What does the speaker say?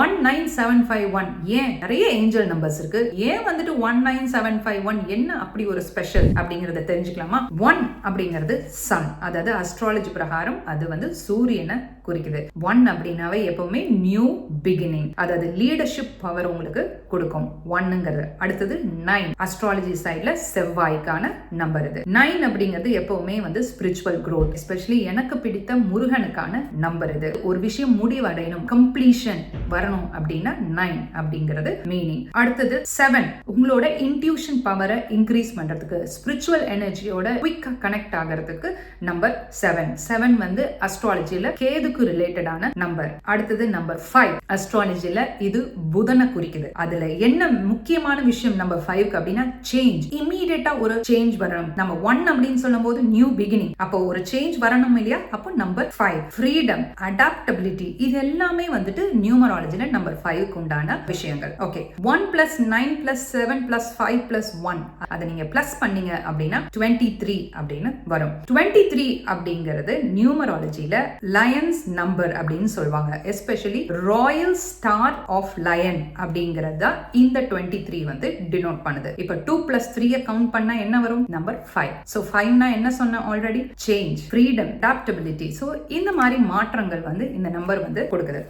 One nine seven five one ஏன்? நிறைய angel numbers இருக்கு. ஏன் வந்துட்டு one nine seven five one என்ன அப்படி ஒரு ஸ்பெஷல் அப்படிங்கறத தெரிஞ்சுக்கலாமா? ஒன் அப்படிங்கிறது சன் அதாவது அஸ்ட்ராலஜி பிரகாரம் அது வந்து சூரியனை குறிக்குது. ஒன் அப்படின்னாவே எப்பவுமே நியூ பிகினிங் அதாவது லீடர்ஷிப் பவர் உங்களுக்கு கொடுக்கும். ஒன்னுங்கிறது அடுத்தது நைன் அஸ்ட்ராலஜி சைட்ல செவ்வாய்க்கான நம்பர் இது. நைன் அப்படிங்கிறது எப்பவுமே வந்து ஸ்பிரிச்சுவல் க்ரோத் எஸ்பெஷலி எனக்கு பிடித்த முருகனுக்கான நம்பர் இது. ஒரு விஷயம் முடிவடையணும் கம்ப்ளீஷன் வரணும் அப்படின்னா நைன் அப்படிங்கிறது மீனிங் அடுத்தது செவன் உங்களோட இன்ட்யூஷன் பவரை இன்க்ரீஸ் பண்றதுக்கு ஸ்பிரிச்சுவல் எனர்ஜியோட குயிக்கா கனெக்ட் ஆகிறதுக்கு நம்பர் செவன் செவன் வந்து அஸ்ட்ராலஜியில கேதுக்கு ரிலேட்டடான நம்பர் அடுத்தது நம்பர் ஃபைவ் அஸ்ட்ராலஜில இது புதனை குறிக்குது. அதுல என்ன முக்கியமான விஷயம் நம்பர் ஃபைவ்க்கு அப்படின்னா சேஞ்ச் இமீடியட்டா ஒரு சேஞ்ச் வரணும். நம்ம ஒன் அப்படின்னு சொல்லும் போது நியூ பிகினிங் அப்போ ஒரு சேஞ்ச் வரணும் இல்லையா? அப்போ நம்பர் ஃபைவ் ஃப்ரீடம் அடாப்டபிலிட்டி இது எல்லாமே வந்துட்டு நியூமராலஜில நம்பர் ஃபைவ்க்கு உண்டான விஷயங்கள். Okay one plus nine plus seven plus five plus one அதை நீங்க பிளஸ் பண்ணீங்க அப்படின்னா டுவெண்ட்டி த்ரீ அப்படின்னு வரும். டுவெண்ட்டி த்ரீ அப்படிங்கிறது நியூமராலஜில லயன்ஸ் நம்பர் அப்படின்னு சொல்லுவாங்க. Especially royal star of lion அப்படிங்கிறது தான் இந்த டுவெண்ட்டி த்ரீ வந்து டினோட் பண்ணுது. இப்போ டூ பிளஸ் த்ரீயை கவுண்ட் பண்ணா என்ன வரும்? நம்பர் ஃபைவ் ஸோ ஃபைவ்னா என்ன சொன்னேன் already change freedom adaptability so இந்த மாதிரி மாற்றங்கள் வந்து இந்த நம்பர் வந்து கொடுக்குது.